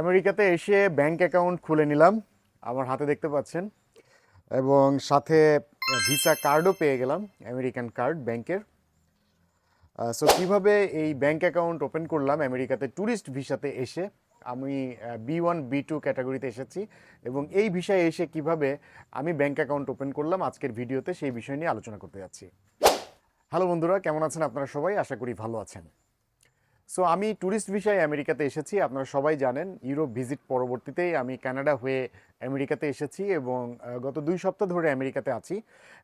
আমেরিকাতে এসে bank account খুলে নিলাম, আমার হাতে দেখতে পাচ্ছেন। এবং সাথে ভিসা কার্ডও পেয়ে গেলাম, আমেরিকান কার্ড ব্যাংকের। সো কীভাবে এই ব্যাংক অ্যাকাউন্ট ওপেন করলাম আমেরিকাতে ট্যুরিস্ট ভিসাতে এসে, আমি বি ওয়ান বি টু ক্যাটাগরিতে এসেছি এবং এই ভিসায় এসে কীভাবে আমি ব্যাংক অ্যাকাউন্ট ওপেন করলাম আজকের ভিডিওতে সেই বিষয় নিয়ে আলোচনা করতে যাচ্ছি। হ্যালো বন্ধুরা, কেমন আছেন আপনারা সবাই? আশা করি ভালো আছেন। সো আমি ট্যুরিস্ট ভিসায় আমেরিকাতে এসেছি, আপনারা সবাই জানেন ইউরোপ ভিজিট পরবর্তীতেই আমি কানাডা হয়ে আমেরিকাতে এসেছি এবং গত দুই সপ্তাহ ধরে আমেরিকাতে আছি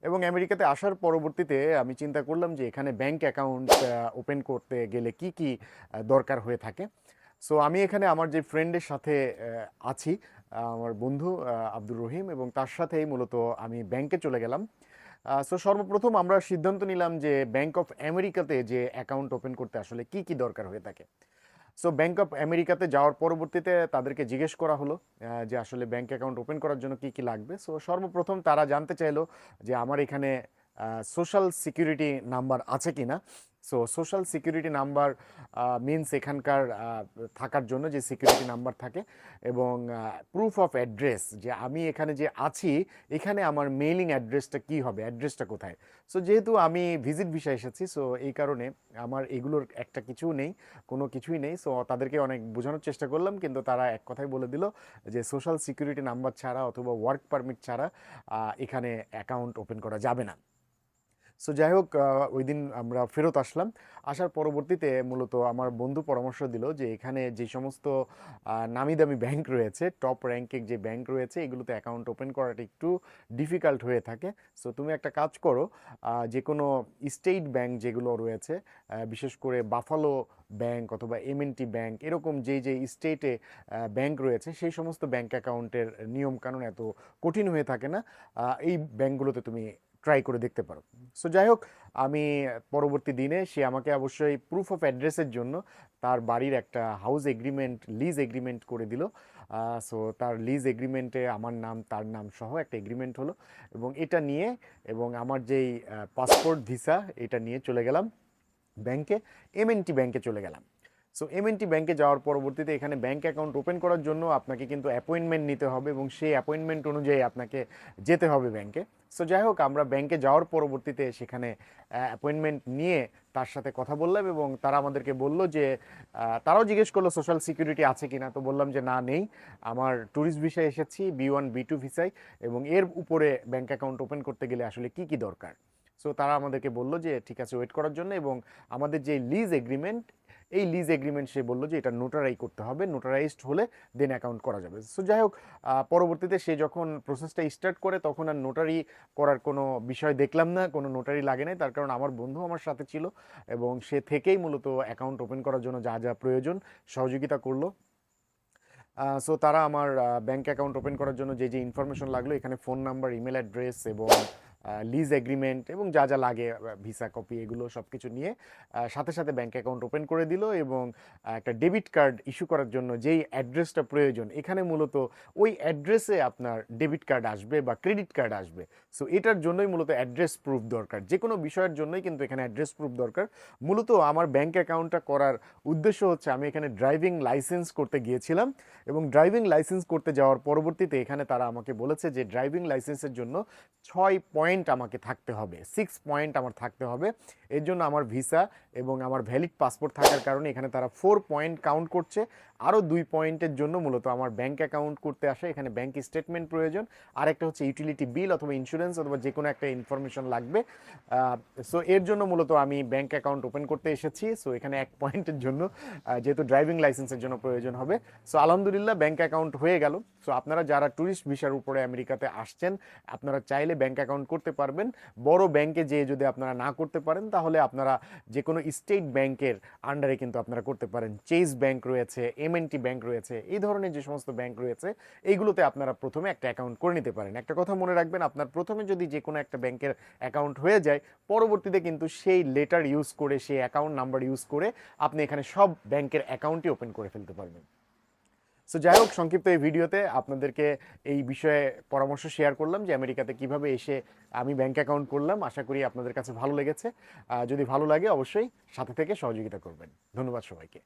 এবং আমেরিকাতে আসার পরবর্তীতে আমি চিন্তা করলাম যে এখানে ব্যাংক অ্যাকাউন্ট ওপেন করতে গেলে কি কি দরকার হয়ে থাকে। সো আমি এখানে আমার যে ফ্রেন্ডের সাথে আছি আমার বন্ধু আব্দুর রহিম এবং তার সাথেই মূলত আমি ব্যাংকে চলে গেলাম। সো সর্বপ্রথম আমরা সিদ্ধান্ত নিলাম যে ব্যাংক অফ আমেরিকাতে যে অ্যাকাউন্ট ওপেন করতে আসলে কি কি দরকার হয়ে থাকে। সো ব্যাংক অফ আমেরিকাতে যাওয়ার পরবর্তীতে তাদেরকে জিজ্ঞেস করা হলো যে আসলে ব্যাংক অ্যাকাউন্ট ওপেন করার জন্য কি কি লাগবে। সো সর্বপ্রথম তারা জানতে চাইলো যে আমার এখানে সোশ্যাল সিকিউরিটি নাম্বার আছে কি না so social security number means এখানকার থাকার জন্য যে সিকিউরিটি নাম্বার থাকে এবং প্রুফ অফ অ্যাড্রেস যে আমি এখানে যে আছি, এখানে আমার মেইলিং অ্যাড্রেসটা কি হবে অ্যাড্রেসটা কোথায়? সো যেহেতু আমি ভিজিট ভিসা এসেছি সো এই কারণে আমার এগুলোর একটা কিছু নেই, কোনো কিছুই নেই। সো তাদেরকে অনেক বোঝানোর চেষ্টা করলাম, কিন্তু তারা এক কথাই বলে দিল যে সোশ্যাল সিকিউরিটি নাম্বার ছাড়া অথবা ওয়ার্ক পারমিট ছাড়া এখানে অ্যাকাউন্ট ওপেন করা যাবে না। সো যাই হোক ওই দিন আমরা ফেরত আসলাম। আসার পরবর্তীতে মূলত আমার বন্ধু পরামর্শ দিল যে এখানে যে সমস্ত নামি দামি ব্যাংক রয়েছে, টপ র্যাঙ্কের যে ব্যাংক রয়েছে, এগুলোতে অ্যাকাউন্ট ওপেন করাটা একটু ডিফিকাল্ট হয়ে থাকে। সো তুমি একটা কাজ করো যে কোনো স্টেট ব্যাংক যেগুলো রয়েছে বিশেষ করে বাফালো ব্যাংক অথবা এমএনটি ব্যাংক, এরকম যে যে স্টেটে ব্যাংক রয়েছে, সেই সমস্ত ব্যাংক অ্যাকাউন্টের নিয়মকানুন এত কঠিন হয়ে থাকে না। এই ব্যাংকগুলোতে তুমি ট্রাই করে দেখতে পারো। সো যাই হোক আমি পরবর্তী দিনে সে আমাকে অবশ্যই প্রুফ অফ অ্যাড্রেসের জন্য তার বাড়ির একটা হাউস এগ্রিমেন্ট লিজ এগ্রিমেন্ট করে দিল। সো তার লিজ এগ্রিমেন্টে আমার নাম, তার নাম সহ একটা এগ্রিমেন্ট হলো এবং এটা নিয়ে এবং আমার যেই পাসপোর্ট ভিসা এটা নিয়ে চলে গেলাম ব্যাংকে এমএনটি ব্যাংকে চলে গেলাম। সো এমএনটি ব্যাংকে যাওয়ার পরবর্তীতে এখানে ব্যাংক অ্যাকাউন্ট ওপেন করার জন্য আপনাকে কিন্তু অ্যাপয়েন্টমেন্ট নিতে হবে এবং সেই অ্যাপয়েন্টমেন্ট অনুযায়ী আপনাকে যেতে হবে ব্যাংকে সো যাই হোক, আমরা ব্যাংকে যাওয়ার পরবর্তীতে সেখানে অ্যাপয়েন্টমেন্ট নিয়ে তার সাথে কথা বললাম এবং তারা আমাদেরকে বলল যে তারাও জিজ্ঞেস করল সোশ্যাল সিকিউরিটি আছে কিনা। তো বললাম যে, না, নেই। আমার ট্যুরিস্ট ভিসায় এসেছি বি ওয়ান বি টু ভিসায় এবং এর উপরে ব্যাংক অ্যাকাউন্ট ওপেন করতে গেলে আসলে কি কি দরকার? সো তারা আমাদেরকে বলল যে, ঠিক আছে ওয়েট করার জন্য এবং আমাদের যে লিজ এগ্রিমেন্ট এই লিজ এগ্রিমেন্ট সে বলল যে এটা নোটারাই করতে হবে নোটারাইজড হলে দেন অ্যাকাউন্ট করা যাবে। সো যাই হোক পরবর্তীতে সে যখন প্রসেসটা স্টার্ট করে, তখন আর নোটারি করার কোনো বিষয় দেখলাম না, কোনো নোটারি লাগে নাই। তার কারণ আমার বন্ধু আমার সাথে ছিল এবং সে থেকেই মূলত অ্যাকাউন্ট ওপেন করার জন্য যা যা প্রয়োজন সহযোগিতা করল। সো তারা আমার ব্যাংক অ্যাকাউন্ট ওপেন করার জন্য যে যে ইনফরমেশন লাগল, এখানে ফোন নাম্বার ইমেল অ্যাড্রেস এবং লিজ এগ্রিমেন্ট এবং যা যা লাগে ভিসা কপি এগুলো সব কিছু নিয়ে সাথে সাথে ব্যাংক অ্যাকাউন্ট ওপেন করে দিল এবং একটা ডেবিট কার্ড ইস্যু করার জন্য যেই অ্যাড্রেসটা প্রয়োজন, এখানে মূলত ওই অ্যাড্রেসে আপনার ডেবিট কার্ড আসবে বা ক্রেডিট কার্ড আসবে। সো এটার জন্যই মূলত অ্যাড্রেস প্রুফ দরকার। যে কোনো বিষয়ের জন্যই কিন্তু এখানে অ্যাড্রেস প্রুফ দরকার। মূলত আমার ব্যাংক অ্যাকাউন্টটা করার উদ্দেশ্য হচ্ছে, আমি এখানে ড্রাইভিং লাইসেন্স করতে গিয়েছিলাম এবং ড্রাইভিং লাইসেন্স করতে যাওয়ার পরবর্তীতে এখানে তারা আমাকে বলেছে যে ড্রাইভিং লাইসেন্সের জন্য ছয় পয়েন্ট আমাকে থাকতে হবে সিক্স পয়েন্ট আমার থাকতে হবে। এর জন্য আমার ভিসা এবং আমার ভ্যালিড পাসপোর্ট থাকার কারণে এখানে তারা ফোর পয়েন্ট কাউন্ট করছে। আরও দুই পয়েন্টের জন্য মূলত আমার ব্যাংক অ্যাকাউন্ট করতে আসে। এখানে ব্যাংক স্টেটমেন্ট প্রয়োজন। আর একটা হচ্ছে ইউটিলিটি বিল অথবা ইন্স্যুরেন্স অথবা যে কোনো একটা ইনফরমেশন লাগবে। সো এর জন্য মূলত আমি ব্যাংক অ্যাকাউন্ট ওপেন করতে এসেছি। সো এখানে এক পয়েন্টের জন্য যেহেতু ড্রাইভিং লাইসেন্সের জন্য প্রয়োজন হবে। সো আলহামদুলিল্লাহ ব্যাংক অ্যাকাউন্ট হয়ে গেল। সো আপনারা যারা ট্যুরিস্ট ভিসার উপরে আমেরিকাতে আসছেন, আপনারা চাইলে ব্যাংক অ্যাকাউন্ট করতে পারবেন। বড় ব্যাংকে যেয়ে যদি আপনারা না করতে পারেন, তাহলে আপনারা যে কোনো স্টেট ব্যাংকের আন্ডারে কিন্তু আপনারা করতে পারেন। চেস ব্যাংক রয়েছে এমএনটি ব্যাংক রয়েছে, এই ধরনের যে সমস্ত ব্যাংক রয়েছে, এইগুলোতে আপনারা প্রথমে একটা অ্যাকাউন্ট করে নিতে পারেন। একটা কথা মনে রাখবেন, আপনার প্রথমে যদি যে কোনো একটা ব্যাংকের অ্যাকাউন্ট হয়ে যায়, পরবর্তীতে কিন্তু সেই লেটার ইউজ করে, সেই অ্যাকাউন্ট নাম্বার ইউজ করে, আপনি এখানে সব ব্যাংকের অ্যাকাউন্টই ওপেন করে ফেলতে পারবেন। সো যাই হোক সংক্ষিপ্ত এই ভিডিওতে আপনাদেরকে এই বিষয়ে পরামর্শ শেয়ার করলাম যে আমেরিকাতে কীভাবে এসে আমি ব্যাংক অ্যাকাউন্ট করলাম। আশা করি আপনাদের কাছে ভালো লেগেছে। যদি ভালো লাগে অবশ্যই সাথে থেকে সহযোগিতা করবেন। ধন্যবাদ সবাইকে।